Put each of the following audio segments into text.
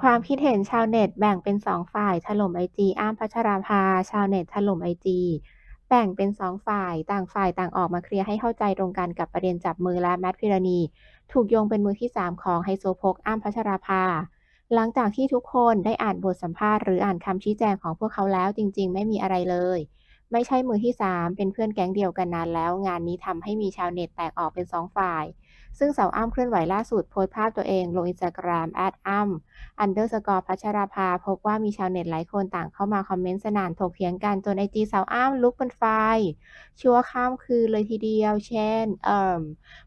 ความคิดเห็นชาวเน็ตแบ่งเป็นสองฝ่ายถล่มไอจีอ้ำพัชราภา ชาวเน็ตถล่มไอจีแบ่งเป็นสองฝ่ายต่างฝ่ายต่างออกมาเคลียร์ให้เข้าใจตรงกันกับประเด็นจับมือและแมทพิรณี ถูกโยงเป็นมือที่ 3 ของไฮโซโพกอ้ำพัชราภา หลังจากที่ทุกคนได้อ่านบทสัมภาษณ์หรืออ่านคำชี้แจงของพวกเขาแล้วจริง ๆ ไม่มีอะไรเลย ไม่ใช่มือที่ 3 เป็นเพื่อนแก๊งเดียวกันนานแล้ว งานนี้ทำให้มีชาวเน็ตแตกออกเป็นสองฝ่าย ซึ่งสาวอ้ำเคลื่อนไหวล่าสุดโพสต์ภาพตัวเองลงอินสตาแกรมแอดอ้ำ underscore พัชราภา พบว่ามีชาวเน็ตหลายคนต่างเข้ามาคอมเมนต์สนานถกเถียงกันจนไอจีสาวอ้ำลุกเป็นไฟชั่วข้ามคืนเลยทีเดียว เช่น เอ่อ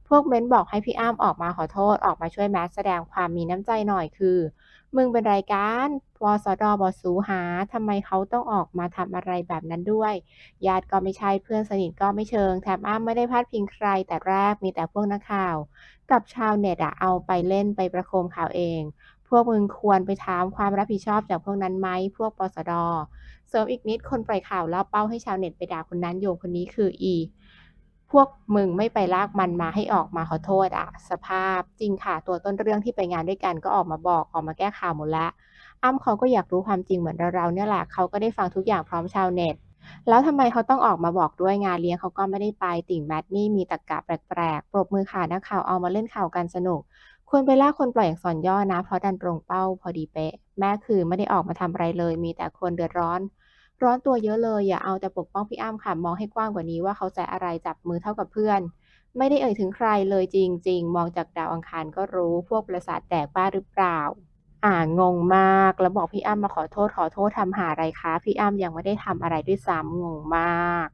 พวกเม้นบอกให้พี่อ้ำออกมาขอโทษออกมาช่วยแมสแสดงความมีน้ำใจหน่อยคือ มึงเป็นรายการวสดบสูหาทำไมเขาต้องออกมาทำอะไรแบบนั้นด้วย ญาติก็ไม่ใช่เพื่อนสนิทก็ไม่เชิง แถมอ้ำไม่ได้พาดพิงใครแต่แรกมีแต่พวกนักข่าว กับชาวเน็ตอะเอาไปเล่นไปประโคมข่าวเอง พวกมึงควรไปถามความรับผิดชอบจากพวกนั้นไหมพวกปสด เสริมอีกนิดคนปล่อยข่าวล่อเป้าให้ชาวเน็ตไปด่าคนนั้นโยงคนนี้คืออี พวกมึงไม่ไปลากมันมาให้ออกมาขอโทษอะสภาพจริงค่ะตัวต้นเรื่องที่ไปงานด้วยกันก็ออกมาบอกออกมาแก้ข่าวหมดล้วอ้ำเขาก็อยากรู้ความจริงเหมือนเราเนี่ยแหละเขาก็ได้ฟังทุกอย่างพร้อมชาวเน็ต แล้วทำไมเขาต้องออกมาบอกด้วยงานเลี้ยงเขาก็ไม่ได้ไปติ่งแมทนี่มีตรรกะแปลกๆปรบมือค่ะนักข่าวเอามาเล่นข่าวกันสนุกควรไปลากคนปล่อยอักษรย่อนะเพราะดันตรงเป้าพอดีเป๊ะ แม่คือไม่ได้ออกมาทำอะไรเลย มีแต่คนเดือดร้อน ร้อนตัวเยอะเลยอย่าเอาแต่ปกป้องพี่อ้ำค่ะมองให้กว้างกว่านี้ว่าเขาใจอะไรจับมือเท่ากับเพื่อน ไม่ได้เอ่ยถึงใครเลยจริง ๆ มองจากดาวอังคารก็รู้พวกประสาทแตกบ้าหรือเปล่า อ่างงมากแล้วบอกพี่อ้ำมาขอโทษขอโทษทำหาอะไรคะพี่อ้ำยังไม่ได้ทำอะไรด้วยซ้ำงงมาก